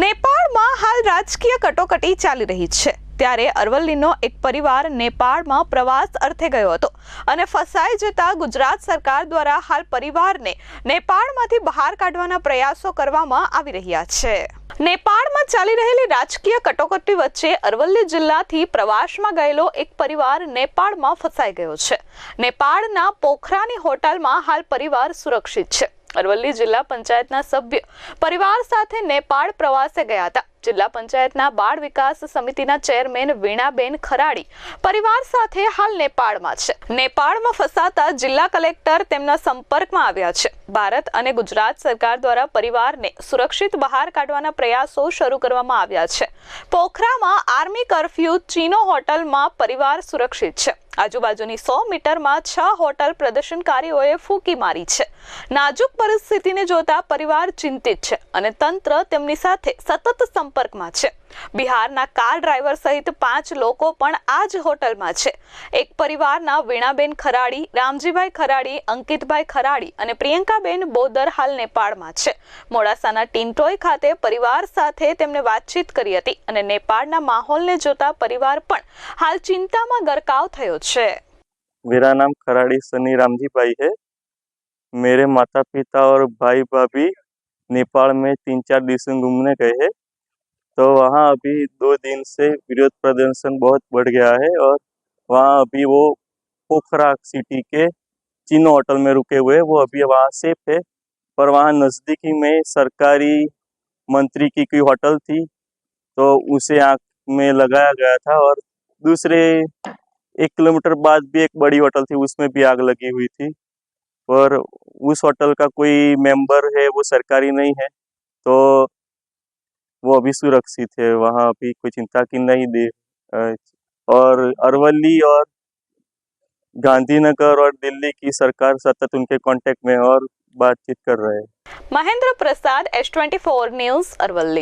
નેપાળમાં હાલ રાજકીય કટોકટી ચાલી રહી છે. ત્યારે અરવલ્લીનો એક પરિવાર નેપાળમાં પ્રવાસ અર્થે ગયો હતો અને ફસાઈ જતા ગુજરાત સરકાર દ્વારા હાલ પરિવારને નેપાળમાંથી બહાર કાઢવાના પ્રયાસો કરવામાં આવી રહ્યા છે. નેપાળમાં ચાલી રહેલી રાજકીય કટોકટી વચ્ચે અરવલ્લી જિલ્લાથી પ્રવાસમાં ગયેલો એક પરિવાર નેપાળમાં ફસાઈ ગયો છે. નેપાળના પોખરાની હોટલમાં હાલ પરિવાર સુરક્ષિત છે. અરવલ્લી જિલ્લા પંચાયતના સભ્ય પરિવાર સાથે નેપાળ પ્રવાસે ગયા હતા. જિલ્લા પંચાયતના બાળ વિકાસ સમિતિના ચેરમેન વીણાબેન ખરાડી પરિવાર સાથે હાલ નેપાળમાં છે. નેપાળમાં ફસાતા જિલ્લા કલેક્ટર તેમના સંપર્કમાં આવ્યા છે. ભારત અને ગુજરાત સરકાર દ્વારા પરિવારને સુરક્ષિત બહાર કાઢવાના પ્રયાસો શરૂ કરવામાં આવ્યા છે. પોખરામાં આર્મી કર્ફ્યુ ચીનો હોટલમાં પરિવાર સુરક્ષિત છે. આજુબાજુની સો મીટરમાં છ હોટલ પ્રદર્શનકારીઓએ ફૂંકી મારી છે. નાજુક પરિસ્થિતિને જોતા પરિવાર ચિંતિત છે અને તંત્ર તેમની સાથે સતત સંપર્કમાં છે. બિહારના કાર ડ્રાઈવર સહિત પાંચ લોકો પણ આ જ હોટલમાં છે. એક પરિવારના વીણાબેન ખરાડી, રામજીભાઈ ખરાડી, અંકિતભાઈ ખરાડી અને પ્રિયંકાબેન બોદર હાલ નેપાળમાં છે. મોડાસાના ટીન્ટોય ખાતે પરિવાર સાથે તેમને વાતચીત કરી હતી અને નેપાળના માહોલને જોતા પરિવાર પણ હાલ ચિંતામાં ગરકાવ થયો છે. મેરા નામ ખરાડી સની રામજીભાઈ હે. मेरे माता पिता और भाई भाभी नेपाल में तीन चार दिन घूमने गए हैं। तो वहाँ अभी दो दिन से विरोध प्रदर्शन बहुत बढ़ गया है और वहाँ अभी वो पोखरा सिटी के चीनो होटल में रुके हुए वो अभी वहाँ सेफ़ है पर वहाँ नज़दीकी में सरकारी मंत्री की कोई होटल थी तो उसे आँख में लगाया गया था और दूसरे एक किलोमीटर बाद भी एक बड़ी होटल थी, उसमें भी आग लगी हुई थी और उस होटल का कोई मेंबर है, वो सरकारी नहीं है तो वो अभी सुरक्षित है, वहाँ अभी कोई चिंता की नहीं दे और अरवली और गांधीनगर और दिल्ली की सरकार सतत उनके कांटेक्ट में और बातचीत कर रहे हैं। Mahendra Prasad S twenty four news Aravalli.